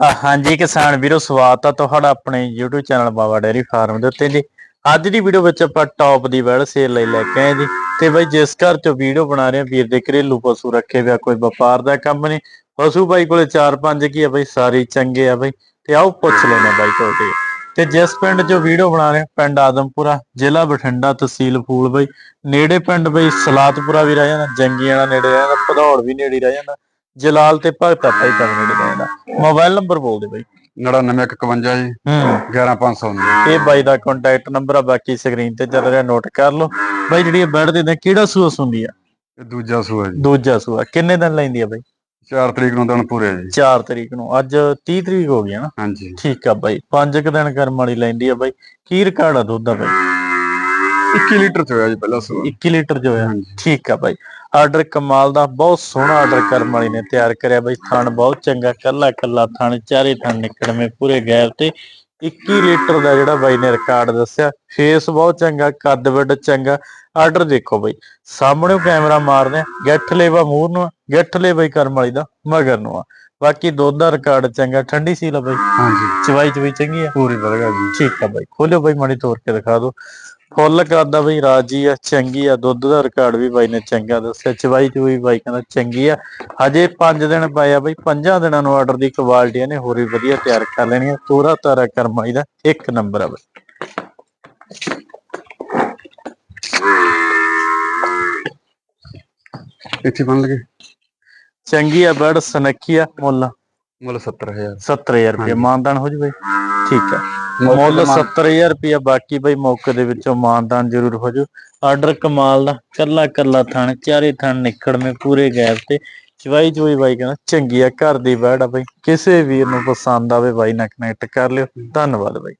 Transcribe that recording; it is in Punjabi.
ਹਾਂਜੀ ਕਿਸਾਨ ਵੀਰੋ, ਸਵਾਗਤ ਆ ਤੁਹਾਡਾ ਆਪਣੇ YouTube channel Baba dairy farm ਦੇ ਉੱਤੇ ਜੀ। ਅੱਜ ਦੀ ਵੀਡੀਓ ਵਿੱਚ ਆਪਾਂ ਟੌਪ ਦੀ ਵੈਲ ਸੇਲ ਲਈ ਲੈ ਕੇ ਆਏ ਜੀ। ਤੇ ਬਈ ਜਿਸ ਘਰ ਚੋਂ ਵੀਡੀਓ ਬਣਾ ਰਹੇ ਆ, ਵੀਰ ਦੇ ਘਰੇਲੂ ਪਸ਼ੂ ਰੱਖੇ ਹੋਇਆ ਕੋਈ ਵਪਾਰ ਦਾ ਕੰਮ ਨਹੀਂ। ਪਸ਼ੂ ਬਾਈ ਕੋਲੇ 4-5 ਕੀ ਆ ਬਈ, ਸਾਰੇ ਚੰਗੇ ਆ ਬਈ। ਤੇ ਆਓ ਪੁੱਛ ਲੈਣਾ ਬਾਈ ਤੁਹਾਡੇ। ਤੇ ਜਿਸ ਪਿੰਡ 'ਚੋਂ ਵੀਡੀਓ ਬਣਾ ਰਹੇ ਪਿੰਡ ਆਦਮਪੁਰਾ, ਜ਼ਿਲ੍ਹਾ ਬਠਿੰਡਾ, ਤਹਿਸੀਲ ਫੂਲ ਬਈ। ਨੇੜੇ ਪਿੰਡ ਬਈ ਸਲਾਤਪੁਰਾ ਵੀ ਰਹਿ ਜਾਂਦਾ ਜੰਗੀਆਣਾ ਨੇੜੇ ਰਹਿ ਜਾਂਦਾ, ਭਦੌੜ ਵੀ ਨੇੜੇ ਰਹਿ ਜਾਂਦਾ। ਜਲਾਲ ਤੇ ਭਗਤਾ ਭਾਈ ਨੇੜੇ ਰਹਿ ਜਾਂਦਾ ਮੋਬਾਈਲ ਨੰਬਰ ਬੋਲ ਦੇ ਬਈ। 9951 ਜੀ। ਹੂੰ। 11519 ਇਹ ਬਾਈ ਦਾ ਕੰਟੈਕਟ ਨੰਬਰ ਆ ਬਾਕੀ ਸਕਰੀਨ ਤੇ ਚੱਲ ਰਿਹਾ ਨੋਟ ਕਰ ਲਓ। ਬਾਈ ਜਿਹੜੀ ਇਹ ਬੈਡ ਦੇ ਨੇ ਕਿਹੜਾ ਸੂਆ ਸੁੰਦੀ ਆ? ਇਹ ਦੂਜਾ ਸੂਆ ਜੀ। ਦੂਜਾ ਸੂਆ। ਕਿੰਨੇ ਦਿਨ ਲੈਂਦੀ ਆ ਬਾਈ? 4 ਤਰੀਕ ਨੂੰ ਦਿਨ ਪੂਰੇ ਜੀ। 4 ਤਰੀਕ ਨੂੰ। ਅੱਜ 30 ਤਰੀਕ ਹੋ ਗਈ ਨਾ? ਹਾਂਜੀ। ਠੀਕ ਆ ਬਾਈ। 5 ਕੁ ਦਿਨ ਕਰਮ ਵਾਲੀ ਲੈਂਦੀ ਆ ਬਾਈ। ਕੀ ਰਿਕਾਰਡ ਆ ਦੁੱਧ ਦਾ ਬਾਈ? 21 ਲੀਟਰ ਚ ਹੋਇਆ ਜੀ ਪਹਿਲਾ ਸੂਆ। 21 ਲੀਟਰ ਜੋ ਹੈ ਹਾਂਜੀ। ਠੀਕ ਆ ਬਾਈ। ਆਰਡਰ ਕਮਾਲ ਦਾ ਬਹੁਤ ਸੋਹਣਾ ਆਰਡਰ ਕਰਮ ਵਾਲੀ ਨੇ ਤਿਆਰ ਕਰਿਆ ਬਾਈ ਥਣ ਬਹੁਤ ਚੰਗਾ ਕੱਲਾ ਕੱਲਾ ਥਣ ਚਾਰੇ ਥਣ ਨਿਕੜਵੇਂ ਪੂਰੇ ਗੈਪ ਤੇ। 21 ਲੀਟਰ ਦਾ ਜਿਹੜਾ ਬਾਈ ਨੇ ਰਿਕਾਰਡ ਦੱਸਿਆ ਫੇਸ ਬਹੁਤ ਚੰਗਾ ਕੱਦ ਵੱਡ ਚੰਗਾ। ਆਰਡਰ ਦੇਖੋ ਬਾਈ ਸਾਹਮਣੇ ਕੈਮਰਾ ਮਾਰਦੇ ਗਿੱਠ ਲੇਵਾ ਮੂੰਹ ਨੂੰ ਗਿੱਠ ਲੈ ਬਾਈ ਕਰਮ ਵਾਲੀ ਦਾ ਮਗਰ ਨੂੰ ਆ। ਬਾਕੀ ਦੁੱਧ ਦਾ ਰਿਕਾਰਡ ਚੰਗਾ ਠੰਡੀ ਸੀ ਲਾ ਬਾਈ। ਹਾਂਜੀ। ਚਵਾਈ ਚਵਾਈ ਚੰਗੀ ਆ? ਪੂਰੀ ਵਧਗਾ ਜੀ। ਠੀਕ ਆ ਬਾਈ ਖੋਲਿਓ ਬਾਈ ਮਾੜੀ ਤੋੜ ਕੇ ਦਿਖਾ ਦਿਓ। ਫੁੱਲ ਕਰਦਾ ਬਈ ਰਾਜੀ ਆ ਚੰਗੀ ਆ ਦੁੱਧ ਦਾ ਰਿਕਾਰਡ ਵੀ ਬਾਈ ਨੇ ਚੰਗਾ ਦੱਸਿਆ ਚਵਾਈ ਚੂਈ ਬਾਈ ਕਹਿੰਦਾ ਚੰਗੀ ਆ। ਹਜੇ 5 ਦਿਨ ਪਏ ਆ ਬਈ 5 ਦਿਨਾਂ ਨੂੰ ਆਰਡਰ ਦੀ ਕੁਆਲਿਟੀ ਨੇ ਹੋਰ ਵੀ ਵਧੀਆ ਤਿਆਰ ਕਰ ਲੈਣੀ ਆ। ਪੂਰਾ ਤਾਰਾ ਕਰਮਾਈ ਦਾ ਇੱਕ ਨੰਬਰ ਆ ਬਈ। ਇੱਥੇ ਬਣ ਲਗੇ? ਚੰਗੀ ਆ ਬੜ ਸਨੱਖੀ ਆ ਮੁੱਲ। ਮੁੱਲ 70000 70000 ਰੁਪਏ। ਮਾਨਦਾਨ ਹੋ ਜਵੇ ਠੀਕ ਆ। ਮੁੱਲ 70000 ਰੁਪਏ ਬਾਕੀ ਬਈ ਮੌਕੇ ਦੇ ਵਿੱਚੋਂ ਮਾਨਦਾਨ ਜ਼ਰੂਰ ਹੋ ਜੂ ਆਰਡਰ ਕਮਾਲ ਦਾ ਕੱਲਾ ਕੱਲਾ ਥਣ ਚਾਰੇ ਥਣ ਨਿਕੜਵੇਂ ਪੂਰੇ ਗੈਪ ਤੇ। ਚਵਾਈ ਚਵਾਈ ਬਾਈ ਕਹਿੰਦਾ ਚੰਗੀ ਆ ਘਰ ਦੀ ਬੈੜ ਆ ਬਈ ਕਿਸੇ ਵੀਰ ਨੂੰ ਪਸੰਦ ਆਵੇ ਬਾਈ ਨਾਲ ਕਨੈਕਟ ਕਰ ਲਿਓ। ਧੰਨਵਾਦ ਬਾਈ।